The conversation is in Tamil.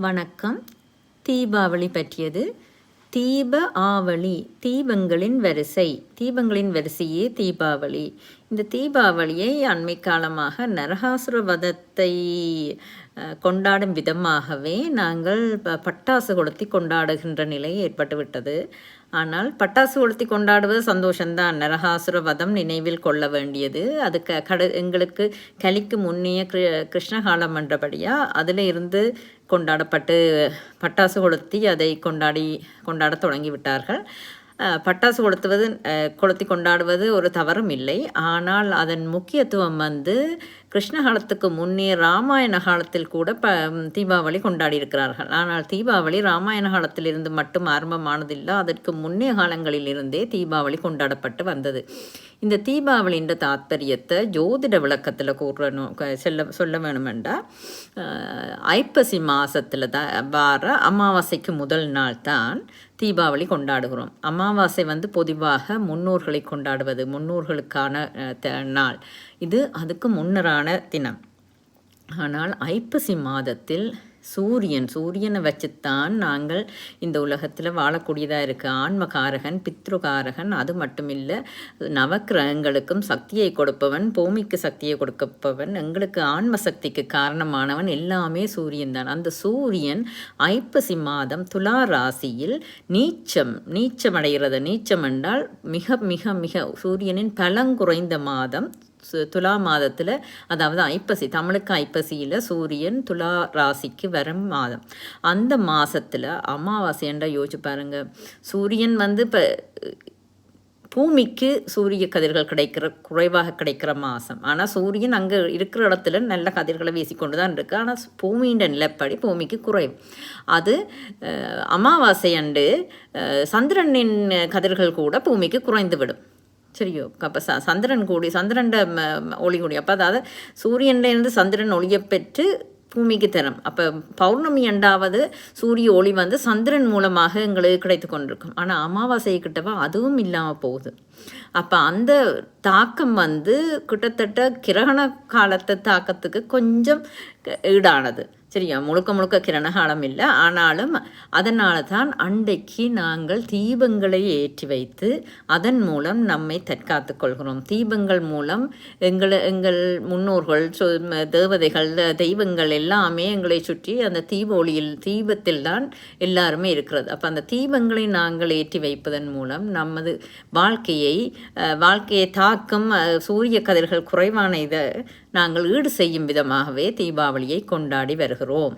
வணக்கம். தீபாவளி பற்றியது. தீப ஆவளி தீபங்களின் வரிசை. தீபங்களின் வரிசையே தீபாவளி. இந்த தீபாவளியை அண்மை காலமாக நரகாசுர வதத்தை கொண்டாடும் விதமாகவே நாங்கள் ப- பட்டாசு கொளுத்தி கொண்டாடுகின்ற நிலை ஏற்பட்டுவிட்டது. ஆனால் பட்டாசு கொளுத்தி கொண்டாடுவது சந்தோஷம்தான். நரகாசுர வதம் நினைவில் கொள்ள வேண்டியது. அது க கட எங்களுக்கு கலிக்கு முன்னிய கிரு கிருஷ்ணகாலம் என்றபடியாக அதில் இருந்து கொண்டாடப்பட்டு பட்டாசு கொளுத்தி அதை கொண்டாடி கொண்டாடத் தொடங்கிவிட்டார்கள். பட்டாசு கொளுத்துவது கொளுத்தி கொண்டாடுவது ஒரு தவறும் இல்லை. ஆனால் அதன் முக்கியத்துவம் வந்து கிருஷ்ண காலத்துக்கு முன்னே ராமாயண காலத்தில் கூட ப தீபாவளி கொண்டாடி இருக்கிறார்கள் ஆனால் தீபாவளி ராமாயண காலத்திலிருந்து மட்டும் ஆரம்பமானதில்லை. அதற்கு முன்னே காலங்களிலிருந்தே தீபாவளி கொண்டாடப்பட்டு வந்தது. இந்த தீபாவளின்ற தாத்பரியத்தை ஜோதிட விளக்கத்தில் கூறணும் க- சொல்ல சொல்ல வேணுமெண்டா ஐப்பசி மாதத்தில் தான் வார அமாவாசைக்கு முதல் நாள் தான் தீபாவளி கொண்டாடுகிறோம். அமாவாசை வந்து பொதுவாக முன்னோர்களை கொண்டாடுவது முன்னோர்களுக்கான த- நாள். இது அதுக்கு முன்னரான தினம். ஆனால் ஐப்பசி மாதத்தில் சூரியன் சூரியனை வச்சுத்தான் நாங்கள் இந்த உலகத்தில் வாழக்கூடியதாக இருக்குது ஆன்மகாரகன் பித்ருகாரகன் அது மட்டும் இல்லை நவக்கிரகங்களுக்கும் சக்தியை கொடுப்பவன் பூமிக்கு சக்தியை கொடுக்கப்பவன் எங்களுக்கு ஆன்ம சக்திக்கு காரணமானவன் எல்லாமே சூரியன் தான். அந்த சூரியன் ஐப்பசி மாதம் துலா ராசியில் நீச்சம் நீச்சம் அடைகிறது. நீச்சம் என்றால் மிக மிக மிக சூரியனின் பலங்குறைந்த மாதம் துலா மாதத்தில் அதாவது ஐப்பசி தமிழுக்கு ஐப்பசியில் சூரியன் துலா ராசிக்கு வரும் மாதம். அந்த மாதத்தில் அமாவாசைன்றா யோசிச்சு பாருங்க. சூரியன் வந்து இப்போ பூமிக்கு சூரிய கதிர்கள் கிடைக்கிற குறைவாக கிடைக்கிற மாதம் ஆனால் சூரியன் அங்கே இருக்கிற இடத்துல நல்ல கதிர்களை வீசிக்கொண்டு தான் இருக்குது ஆனால் பூமியின் நிலப்படி பூமிக்கு குறைவு. அது அமாவாசை அன்று சந்திரனின் கதிர்கள் கூட பூமிக்கு குறைந்து விடும். சரியோ அப்போ ச சந்திரன் கூடி சந்திரன்ட ஒளி கூடி. அப்போ அதாவது சூரியன்லேருந்து சந்திரன் ஒளியை பெற்று பூமிக்கு தரும் அப்போ பௌர்ணமி அண்டாவது சூரிய ஒளி வந்து சந்திரன் மூலமாக எங்களுக்கு கிடைத்து கொண்டிருக்கும். ஆனால் அமாவாசை கிட்டவா அதுவும் இல்லாமல் போகுது. அப்போ அந்த தாக்கம் வந்து கிட்டத்தட்ட கிரகண காலத்து தாக்கத்துக்கு கொஞ்சம் ஈடானது. சரியா? முழுக்க முழுக்க கிரணகாலம் இல்லை ஆனாலும் அதனால தான் அன்றைக்கு நாங்கள் தீபங்களை ஏற்றி வைத்து அதன் மூலம் நம்மை தற்காத்து கொள்கிறோம். தீபங்கள் மூலம் எங்களை எங்கள் முன்னோர்கள் சொ- தேவதைகள் தெய்வங்கள் எல்லாமே எங்களை சுற்றி அந்த தீபொளியில் தீபத்தில் தான் எல்லாருமே இருக்கிறது. அப்போ அந்த தீபங்களை நாங்கள் ஏற்றி வைப்பதன் மூலம் நமது வாழ்க்கையை வாழ்க்கையை தாக்கும் சூரிய கதிர்கள் குறைவான இதை நாங்கள் ஈடு செய்யும் விதமாகவே தீபாவளியை கொண்டாடி வருகிறோம்.